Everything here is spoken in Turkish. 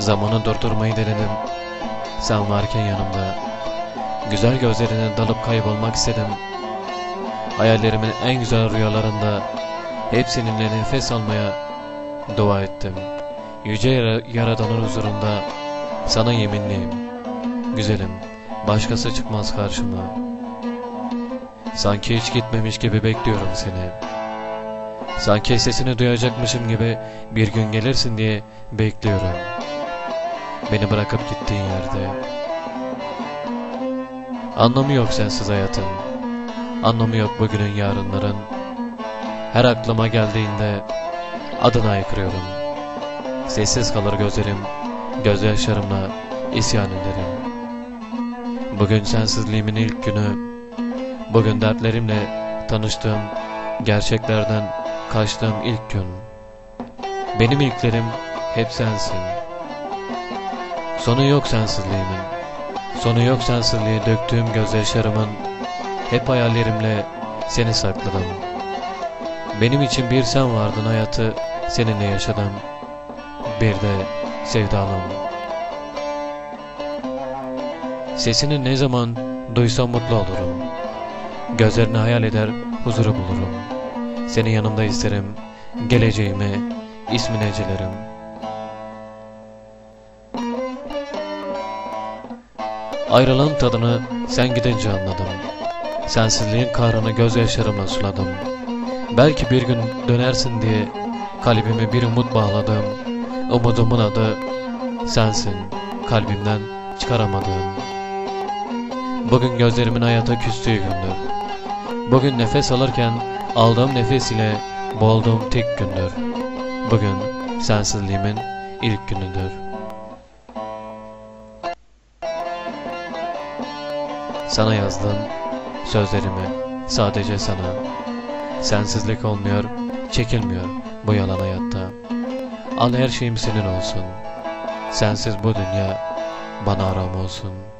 Zamanı durdurmayı denedim. Sen varken yanımda. Güzel gözlerine dalıp kaybolmak istedim. Hayallerimin en güzel rüyalarında hep seninle nefes almaya dua ettim. Yüce Yara- Yaradan'ın huzurunda sana yeminliyim. Güzelim, başkası çıkmaz karşıma. Sanki hiç gitmemiş gibi bekliyorum seni. Sanki sesini duyacakmışım gibi bir gün gelirsin diye bekliyorum. Beni bırakıp gittiğin yerde. Anlamı yok sensiz hayatın. Anlamı yok bugünün yarınların. Her aklıma geldiğinde adını haykırıyorum. Sessiz kalır gözlerim, gözyaşlarımla isyan ederim. Bugün sensizliğimin ilk günü, bugün dertlerimle tanıştığım, gerçeklerden kaçtığım ilk gün. Benim ilklerim hep sensin. Sonu yok sensizliğimin. Sonu yok sensizliğe döktüğüm gözyaşlarımın. Hep hayallerimle seni sakladım. Benim için bir sen vardın hayatı seninle yaşadım. Bir de sevdalım. Sesini ne zaman duysam mutlu olurum. Gözlerini hayal eder huzuru bulurum. Seni yanımda isterim. Geleceğimi ismini ecelerim. Ayrılığın tadını sen gidince anladım. Sensizliğin kahrını gözyaşlarımla suladım. Belki bir gün dönersin diye kalbime bir umut bağladım. Umudumun adı sensin, kalbimden çıkaramadığım. Bugün gözlerimin hayata küstüğü gündür. Bugün nefes alırken aldığım nefes ile boğulduğum tek gündür. Bugün sensizliğimin ilk günüdür. Sana yazdım sözlerimi sadece sana. Sensizlik olmuyor, çekilmiyor bu yalan hayatta. Al her şeyim senin olsun. Sensiz bu dünya bana aram olsun.''